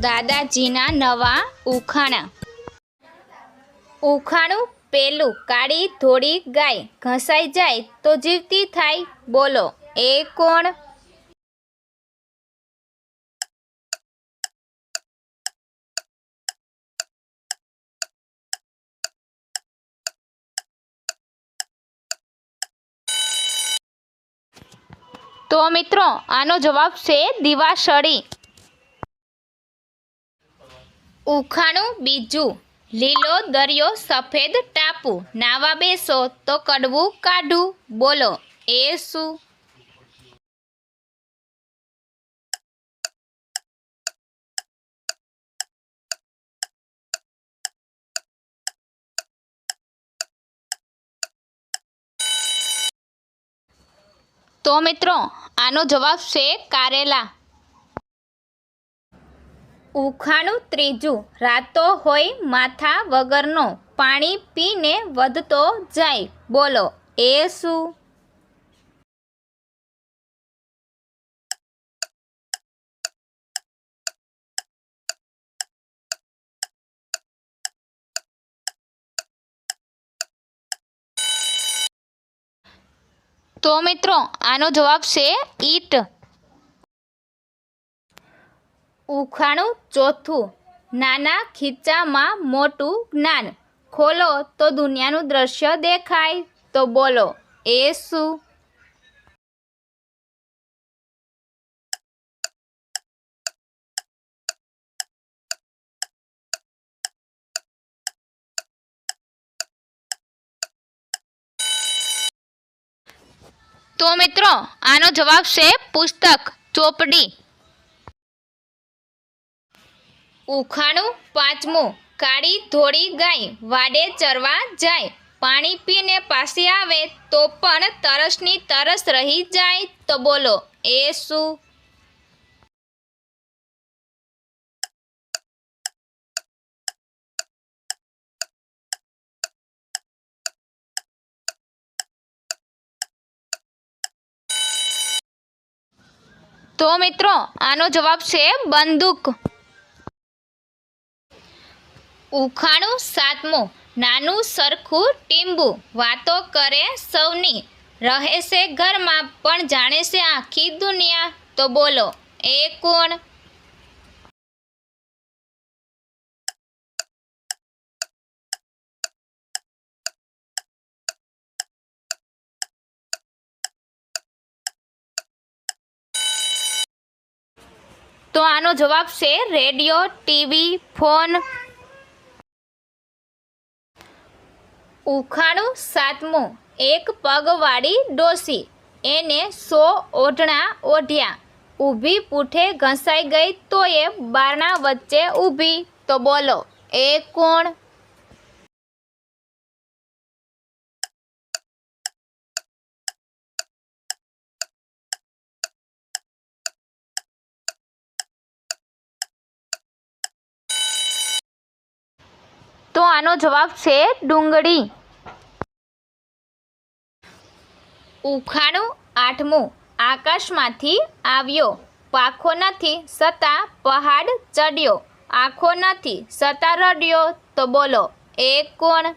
દાદાજીના નવા ઉખાણા. ઉખાણું પેલું કાળી ધોળી ગાય ઘસાઈ જાય તો જીવતી થાય. બોલો, એ કોણ? તો મિત્રો, આનો જવાબ છે દિવાસળી. ઉખાણું બીજું, લીલો દરિયો સફેદ ટાપુ. નાવા બેસો તો કડવું કાઢું. બોલો, એ શું? તો મિત્રો, આનો જવાબ છે કારેલા. ઉખાણું ત્રીજું. રાતો હોય માથા વગરનો. પાણી પીને વધતો જાય. બોલો, એ શું? તો મિત્રો, આનો જવાબ છે ઈટ. ઉખાણું ચોથું. નાના ખીચામાં મોટું જ્ઞાન. ખોલો તો દુનિયાનું દ્રશ્ય દેખાય. તો બોલો, એ શું? તો મિત્રો, આનો જવાબ છે પુસ્તક ચોપડી. ઉખાણું પાંચમું, કાળી ધોળી ગાય વાડે ચરવા જાય. પાણી પીને પાસે આવે તો પણ તરસની તરસ રહી જાય તો બોલો એ શું તો મિત્રો, આનો જવાબ છે બંદૂક. ઉખાણું, સાતમું. નાનું, સરખું, ટીંબુ. વાતો કરે સૌની. રહે છે ઘરમાં, પણ જાણે છે આખી દુનિયા. તો બોલો, એ કોણ? તો આનો જવાબ છે રેડિયો, ટીવી, ફોન ઉખાણું સાતમું, એક પગવાળી ડોસી. એને સો ઓઢણા ઓઢ્યા. ઊભી પૂઠે ઘસાઈ ગઈ તો એ બારણા વચ્ચે ઊભી. તો બોલો, એ કોણ? તો આનો જવાબ છે ડુંગળી. ઉખાણું આઠમું. આકાશમાંથી આવ્યો. પાખો નથી સતા પહાડ ચડ્યો. આંખો નથી સતા રડ્યો તો બોલો, એ કોણ?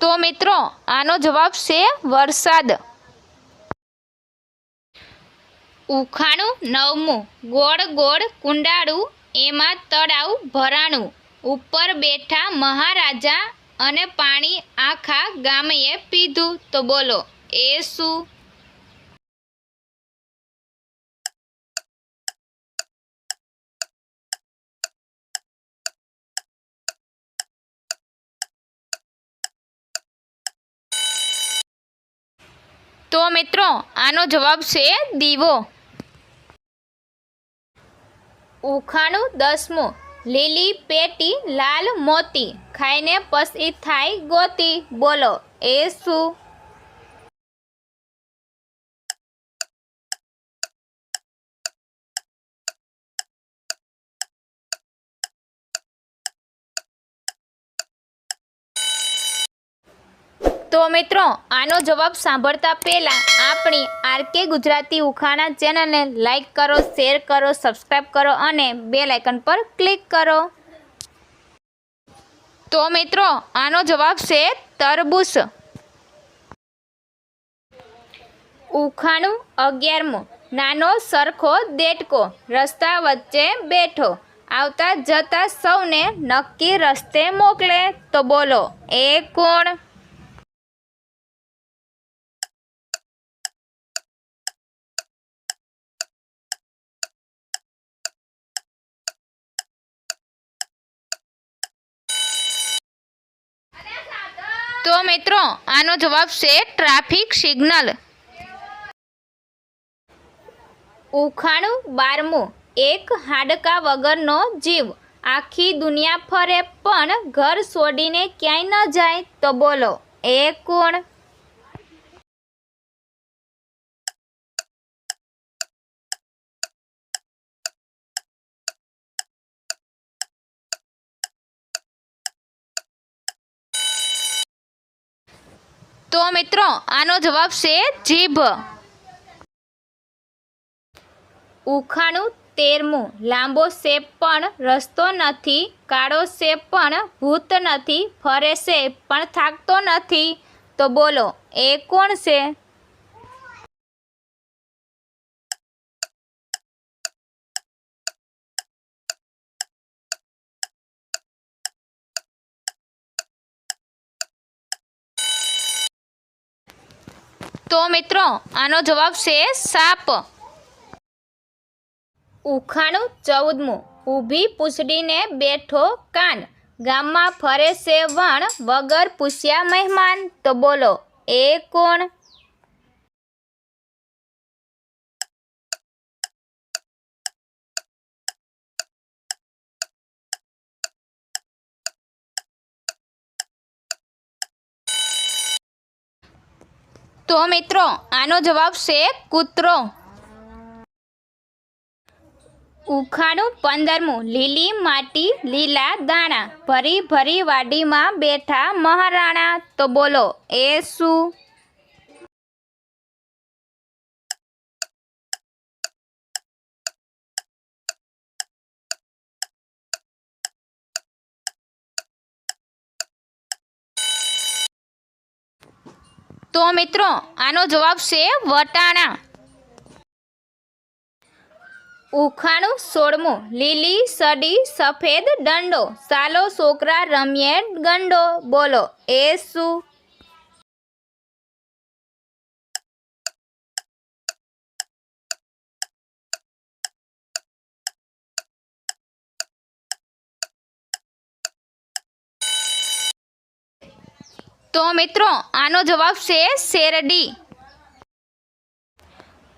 તો મિત્રો, આનો જવાબ છે વરસાદ. ઉખાણું, નવમું. ગોળ ગોળ, કુંડાળું, એમાં તળાવ ભરાણું. ઉપર બેઠા મહારાજા અને પાણી આખા ગામએ પીધું. તો બોલો, એ શું? તો મિત્રો, આનો જવાબ છે દીવો. ઉખાણું દસમું. લીલી પેટી, લાલ મોતી. ખાઈને પસી થાય ગોતી. બોલો, એ શું? તો મિત્રો, આનો જવાબ સાંભળતા પહેલાં આપણી આરકે ગુજરાતી ઉખાણા ચેનલને લાઇક કરો, શેર કરો સબસ્ક્રાઈબ કરો અને બે લાઇકન પર ક્લિક કરો. તો મિત્રો, આનો જવાબ છે તરબૂચ. ઉખાણું અગિયારમું. નાનો સરખો દેટકો રસ્તા વચ્ચે બેઠો. આવતા જતા સૌને નક્કી રસ્તે મોકલે. તો બોલો, એ કોણ? તો મિત્રો, આનો જવાબ છે ટ્રાફિક સિગ્નલ. ઉખાણું બારમું, એક હાડકા વગરનો જીવ. આખી દુનિયા ફરે, પણ ઘર છોડીને ક્યાંય ન જાય તો બોલો, એ કોણ? તો મિત્રો, આનો જવાબ છે જીભ. ઉખાણું તેરમું. લાંબો શેપ પણ રસ્તો નથી, કાળો શેપ પણ ભૂત નથી, ફરે છે પણ થાકતો નથી. તો બોલો, એ કોણ છે? તો મિત્રો. આનો જવાબ છે સાપ. ઉખાણું ચૌદમું. ઊભી પૂછડીને બેઠો કાન. ગામમાં ફરે છે વણ. વગર પૂછ્યા મહેમાન. તો બોલો, એ કોણ? તો મિત્રો, આનો જવાબ છે કૂતરો. ઉખાડું પંદરમું, લીલી માટી, લીલા દાણા. ભરી ભરી વાડીમાં બેઠા મહારાણા. તો બોલો, એ શું? તો મિત્રો, આનો જવાબ છે વટાણા. ઉખાણું સોળમું, લીલી, સડી, સફેદ, દંડો. સાલો છોકરા, રમીએ ગંડો બોલો, એ શું? તો મિત્રો, આનો જવાબ છે શેરડી.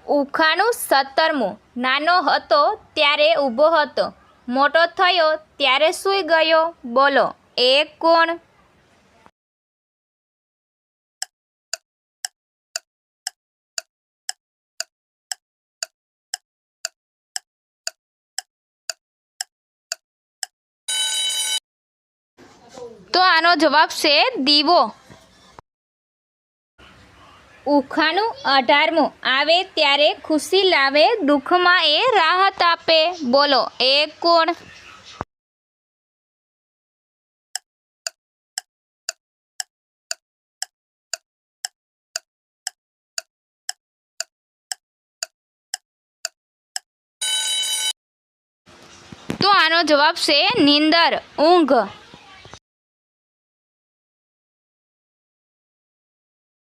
ઉખાણું સત્તરમું. નાનો હતો ત્યારે ઊભો હતો. મોટો થયો ત્યારે સૂઈ ગયો. બોલો, એ કોણ? તો આનો જવાબ છે દીવો. ઉખાણું અઢારમું. આવે ત્યારે ખુશી લાવે, દુઃખમાં એ રાહત આપે. બોલો, એ કોણ? તો આનો જવાબ છે નીંદર, ઊંઘ.